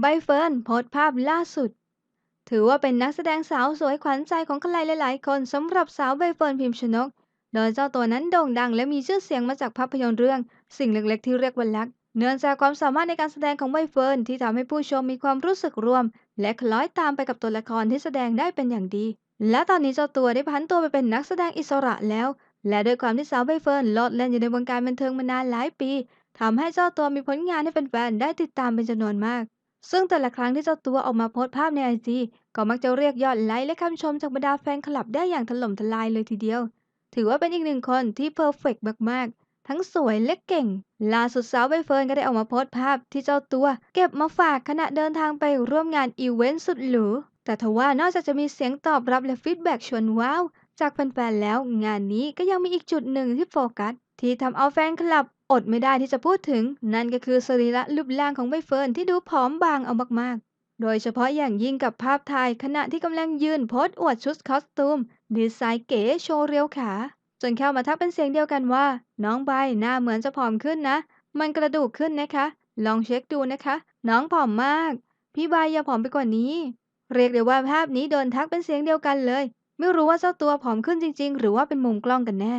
ใบเฟิร์นโพสต์ภาพล่าสุด ถือว่าเป็นนักแสดงสาวสวยขวัญใจของใครหลาย ๆ คนสำหรับสาวใบเฟิร์นพิมพ์ชนก โดยเจ้าตัวนั้นโด่งดังและมีชื่อเสียงมาจากภาพยนตร์เรื่อง สิ่งเล็ก ๆ ที่เรียกว่ารักเนื่องจากความสามารถในการแสดงของใบเฟิร์นที่ทำให้ผู้ชมมีความรู้สึกร่วม และคล้อยตามไปกับตัวละครที่แสดงได้เป็นอย่างดี และตอนนี้เจ้าตัวได้ผันตัวไปเป็นนักแสดงอิสระแล้ว และด้วยความที่สาวใบเฟิร์นโลดแล่นอยู่ในวงการบันเทิงมานานหลายปีทำให้เจ้าตัวมีผลงานให้แฟนๆได้ติดตามเป็นจำนวนมาก ซึ่งแต่ละครั้งที่เจ้าตัวออกมาโพสต์ภาพในไอจีก็มักจะเรียกยอดไลค์และคำชมจากบรรดาแฟนคลับได้อย่างถล่มทลายเลยทีเดียว ถือว่าเป็นอีกหนึ่งคนที่เพอร์เฟกต์มากๆ ทั้งสวยและเก่ง ล่าสุดสาวใบเฟิร์นก็ได้ออกมาโพสต์ภาพที่เจ้าตัว เก็บมาฝากขณะเดินทางไปร่วมงานอีเวนต์สุดหรูแต่ทว่านอกจากจะมีเสียงตอบรับและฟีดแบ็กชวนว้าวจากแฟนๆแล้ว งานนี้ก็ยังมีอีกจุดหนึ่งที่โฟกัสที่ทำเอาแฟนคลับ อดไม่ได้ที่จะพูดถึง นั่นก็คือสรีระรูปร่างของใบเฟิร์นที่ดูผอมบางเอามากๆ โดยเฉพาะอย่างยิ่งกับภาพถ่ายขณะที่กำลังยืนโพสอวดชุดคอสตูม ดีไซน์เก๋โชว์เรียวขา จนเข้ามาทักเป็นเสียงเดียวกันว่า น้องใบหน้าเหมือนจะผอมขึ้นนะ มันกระดูกขึ้นนะคะ ลองเช็คดูนะคะ น้องผอมมาก พี่ใบอย่าผอมไปกว่านี้ เรียกได้ว่าภาพนี้โดนทักเป็นเสียงเดียวกันเลย ไม่รู้ว่าเจ้าตัวผอมขึ้นจริง ๆ หรือว่าเป็นมุมกล้องกันแน่